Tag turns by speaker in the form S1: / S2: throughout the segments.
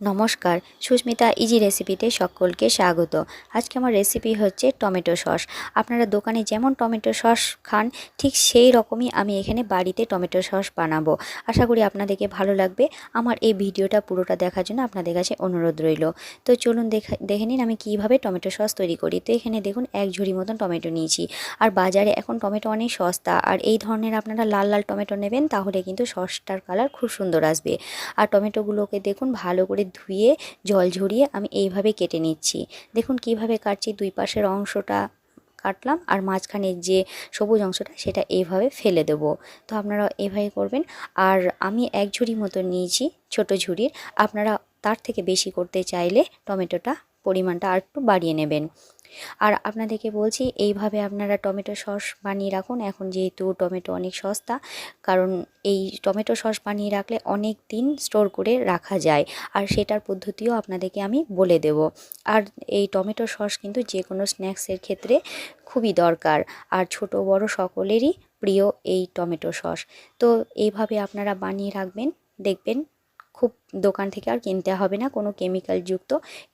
S1: নমস্কার, সুস্মিতা ইজি রেসিপিতে সকলকে স্বাগত। আজকে আমার রেসিপি হচ্ছে টমেটো সস। আপনারা দোকানে যেমন টমেটো সস খান, ঠিক সেই রকমই আমি এখানে বাড়িতে টমেটো সস বানাবো। আশা করি আপনাদেরকে ভালো লাগবে। আমার এই ভিডিওটা পুরোটা দেখার জন্য আপনাদের কাছে অনুরোধ রইল। তো চলুন দেখা, দেখে নিন আমি কীভাবে টমেটো সস তৈরি করি। তো এখানে দেখুন, এক ঝুড়ি মতন টমেটো নিয়েছি। আর বাজারে এখন টমেটো অনেক সস্তা। আর এই ধরনের আপনারা লাল লাল টমেটো নেবেন, তাহলে কিন্তু সসটার কালার খুব সুন্দর আসবে। আর টমেটোগুলোকে দেখুন, ভালো করে ধুয়ে জল ঝরিয়ে আমি এইভাবে কেটে নিচ্ছি। দেখুন কীভাবে কাটছি, দুই পাশের অংশটা কাটলাম আর মাঝখানের যে সবুজ অংশটা সেটা এইভাবে ফেলে দেব। তো আপনারা এভাবে করবেন। আর আমি এক ঝুড়ি মতো নিয়েছি ছোট ঝুড়ির। আপনারা তার থেকে বেশি করতে চাইলে টমেটোটা পরিমাণটা আর একটু বাড়িয়ে নেবেন। আর আপনাদেরকে বলছি, এইভাবে আপনারা টমেটো সস বানিয়ে রাখুন। এখন যেহেতু টমেটো অনেক সস্তা, কারণ এই টমেটো সস বানিয়ে রাখলে অনেক দিন স্টোর করে রাখা যায়। আর সেটার পদ্ধতিও আপনাদেরকে আমি বলে দেব। আর এই টমেটো সস কিন্তু যে কোনো স্ন্যাক্সের ক্ষেত্রে খুবই দরকার। আর ছোট বড় সকলেরই প্রিয় এই টমেটো সস। তো এইভাবে আপনারা বানিয়ে রাখবেন, দেখবেন খুব দোকান থেকে আর কিনতে হবে না, কোনো কেমিক্যাল যুক্ত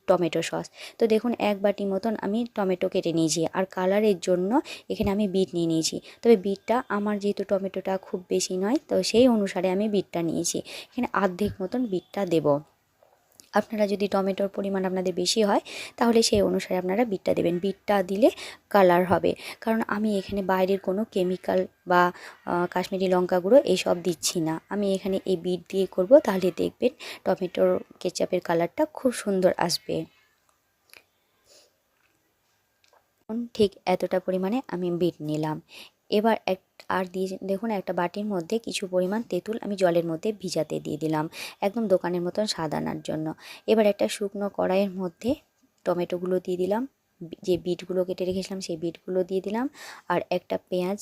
S1: টমেটো সস। তো দেখুন, এক বাটি মতন আমি টমেটো কেটে নিয়েছি আর কালারের জন্য এখানে আমি বিট নিয়ে নিয়েছি। তবে বিটটা আমার যেহেতু টমেটোটা খুব বেশি নয়, তো সেই অনুসারে আমি বিটটা নিয়েছি। এখানে আর্ধেক মতন বিটটা দেবো। আপনারা যদি টমেটোর পরিমাণ আপনাদের বেশি হয়, তাহলে সেই অনুসারে আপনারা বিটটা দেবেন। বিটটা দিলে কালার হবে। কারণ আমি এখানে বাইরের কোনো কেমিক্যাল বা কাশ্মীরি লঙ্কা গুঁড়ো এইসব দিচ্ছি না। আমি এখানে এই বিট দিয়ে করব, তাহলে দেখবেন টমেটোর কেচাপের কালারটা খুব সুন্দর আসবে। ঠিক এতটা পরিমাণে আমি বিট নিলাম। এবার এক, আর দিয়ে দেখুন একটা বাটির মধ্যে কিছু পরিমাণ তেঁতুল আমি জলের মধ্যে ভিজাতে দিয়ে দিলাম, একদম দোকানের মতন স্বাদ আনার জন্য। এবার একটা শুকনো কড়াইয়ের মধ্যে টমেটোগুলো দিয়ে দিলাম যে বিটগুলো কেটে রেখেছিলাম সেই বিটগুলো দিয়ে দিলাম, আর একটা পেঁয়াজ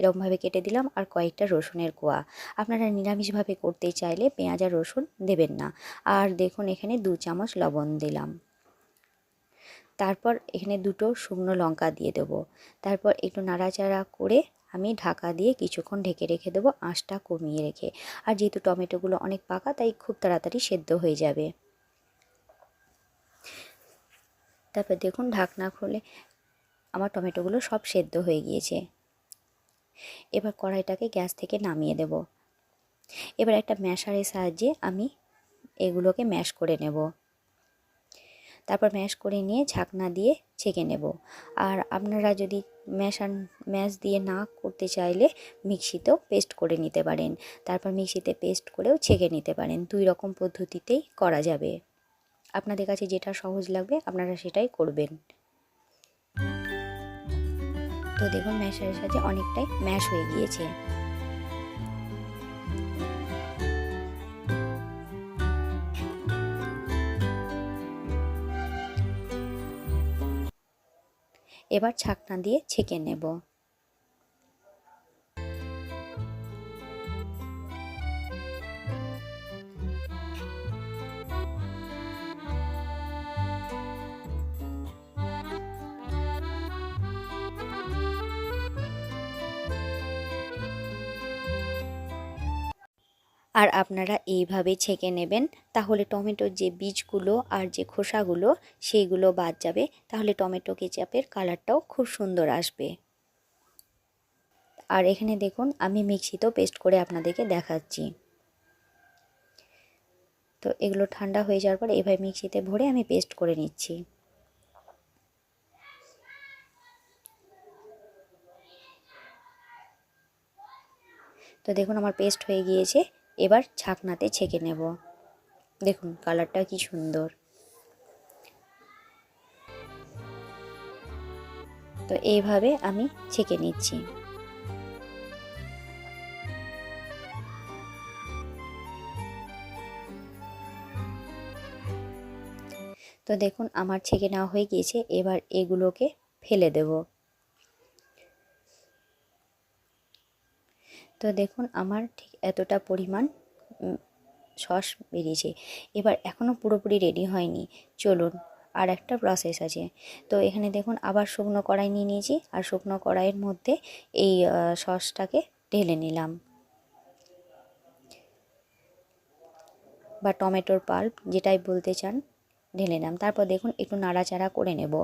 S1: এরকমভাবে কেটে দিলাম, আর কয়েকটা রসুনের কোয়া। আপনারা নিরামিষভাবে করতে চাইলে পেঁয়াজ আর রসুন দেবেন না। আর দেখুন এখানে দু চামচ লবণ দিলাম। তারপর এখানে দুটো শুকনো লঙ্কা দিয়ে দেবো। তারপর একটু নাড়াচাড়া করে আমি ঢাকা দিয়ে কিছুক্ষণ ঢেকে রেখে দেবো, আঁচটা কমিয়ে রেখে। আর যেহেতু টমেটোগুলো অনেক পাকা, তাই খুব তাড়াতাড়ি সেদ্ধ হয়ে যাবে। তারপর দেখুন ঢাকনা খুলে আমার টমেটোগুলো সব সেদ্ধ হয়ে গিয়েছে। এবার কড়াইটাকে গ্যাস থেকে নামিয়ে দেব। এবার একটা ম্যাশারের সাহায্যে আমি এগুলোকে ম্যাশ করে নেব। তারপর ম্যাশ করে নিয়ে ঝাঁকনা দিয়ে ছেঁকে নেব। আর আপনারা যদি ম্যাশান, ম্যাশ দিয়ে না করতে চাইলে মিক্সিতেও পেস্ট করে নিতে পারেন। তারপর মিক্সিতে পেস্ট করেও ছেঁকে নিতে পারেন। দুই রকম পদ্ধতিতেই করা যাবে। আপনাদের কাছে যেটা সহজ লাগবে, আপনারা সেটাই করবেন। তো দেখুন ম্যাশারের সাথে অনেকটাই ম্যাশ হয়ে গিয়েছে। এবার ছাকনা দিয়ে ছেঁকে নেব। আর আপনারা এইভাবে ছেঁকে নেবেন, তাহলে টমেটোর যে বীজগুলো আর যে খোসাগুলো, সেইগুলো বাদ যাবে, তাহলে টমেটো কেচাপের কালারটাও খুব সুন্দর আসবে। আর এখানে দেখুন, আমি মিক্সিতেও পেস্ট করে আপনাদেরকে দেখাচ্ছি। তো এগুলো ঠান্ডা হয়ে যাওয়ার পর এভাবে মিক্সিতে ভরে আমি পেস্ট করে নিচ্ছি। তো দেখুন, আমার পেস্ট হয়ে গিয়েছে। এবার ছাকনাতে ছেঁকে নেব। দেখুন, কালারটা কি সুন্দর। তো এইভাবে আমি ছেঁকে নিচ্ছি। তো দেখুন, আমার ছেঁকে নেওয়া হয়ে গিয়েছে। এবার এগুলোকে ফেলে দেব। তো দেখুন, আমার ঠিক এতটা পরিমাণ সস বেরিয়েছে। এবার এখনও পুরোপুরি রেডি হয়নি। চলুন, আর একটা প্রসেস আছে। তো এখানে দেখুন, আবার শুকনো কড়াই নিয়ে নিয়েছি। আর শুকনো কড়াইয়ের মধ্যে এই সসটাকে ঢেলে নিলাম। বা টমেটোর পাল্প, যেটাই বলতে চান, ঢেলে নিলাম। তারপর দেখুন, একটু নাড়াচাড়া করে নেব।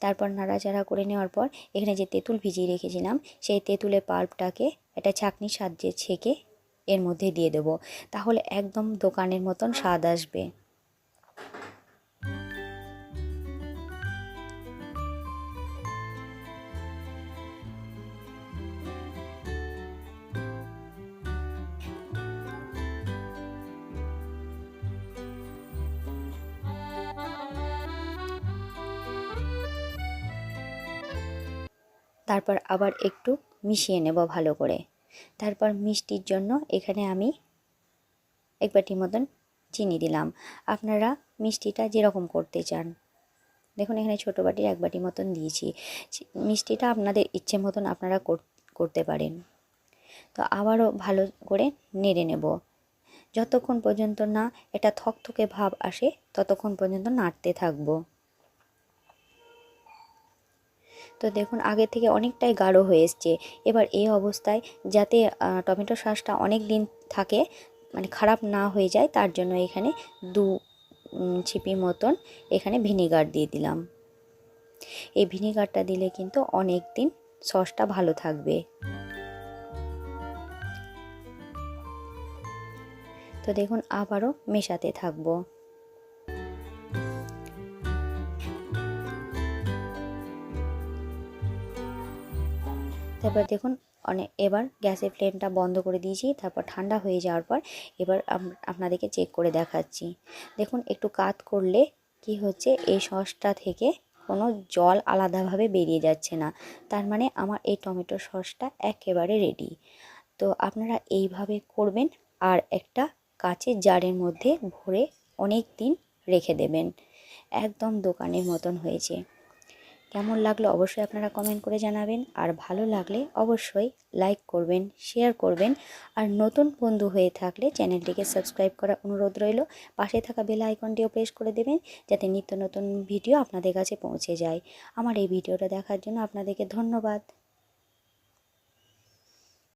S1: তারপর নাড়াচাড়া করে নেওয়ার পর, এখানে যে তেঁতুল ভিজিয়ে রেখেছিলাম, সেই তেঁতুলের পাল্পটাকে একটা ছাঁকনির সাহায্যে ছেঁকে এর মধ্যে দিয়ে দেবো। তাহলে একদম দোকানের মতন স্বাদ আসবে। তারপর আবার একটু মিশিয়ে নেব ভালো করে। তারপর মিষ্টির জন্য এখানে আমি এক বাটি মতন চিনি দিলাম। আপনারা মিষ্টিটা যেরকম করতে চান। দেখুন, এখানে ছোটো বাটির এক বাটি মতন দিয়েছি। মিষ্টিটা আপনাদের ইচ্ছে মতন আপনারা করতে পারেন। তো আবারও ভালো করে নেড়ে নেব। যতক্ষণ পর্যন্ত না, এটা থকথকে ভাব আসে, ততক্ষণ পর্যন্ত নাড়তে থাকব। তো দেখুন, আগে থেকে অনেকটাই গাঢ় হয়ে এসছে। এবার এই অবস্থায় যাতে টমেটো সসটা অনেক দিন থাকে মানে খারাপ না হয়ে যায়, তার জন্য এখানে দু ছিপি মতন এখানে ভিনিগার দিয়ে দিলাম। এই ভিনিগারটা দিলে কিন্তু অনেক দিন সসটা ভালো থাকবে। তো দেখুন, আবারও মেশাতে থাকব। তারপর দেখুন অনেক এবার গ্যাসের ফ্লেমটা বন্ধ করে দিয়েছি, তারপর ঠান্ডা হয়ে যাওয়ার পর এবার আপনাদেরকে চেক করে দেখাচ্ছি। দেখুন, একটু কাত করলে কি হচ্ছে, এই সসটা থেকে কোনো জল আলাদাভাবে বেরিয়ে যাচ্ছে না। তার মানে আমার এই টমেটো সসটা একেবারে রেডি তো আপনারা এইভাবে করবেন আর একটা কাচের জারের মধ্যে ভরে অনেক দিন রেখে দেবেন। একদম দোকানের মতন হয়েছে। কেমন লাগল অবশ্যই আপনারা কমেন্ট করে জানাবেন। আর ভালো লাগলে অবশ্যই লাইক করবেন শেয়ার করবেন। আর নতুন বন্ধু হয়ে থাকলে চ্যানেলটিকে সাবস্ক্রাইব করার অনুরোধ রইল। পাশে থাকা বেল আইকনটিও প্রেস করে দেবেন, যাতে নিত্য নতুন ভিডিও আপনাদের কাছে পৌঁছে যায়। আমার এই ভিডিওটা দেখার জন্য আপনাদেরকে ধন্যবাদ।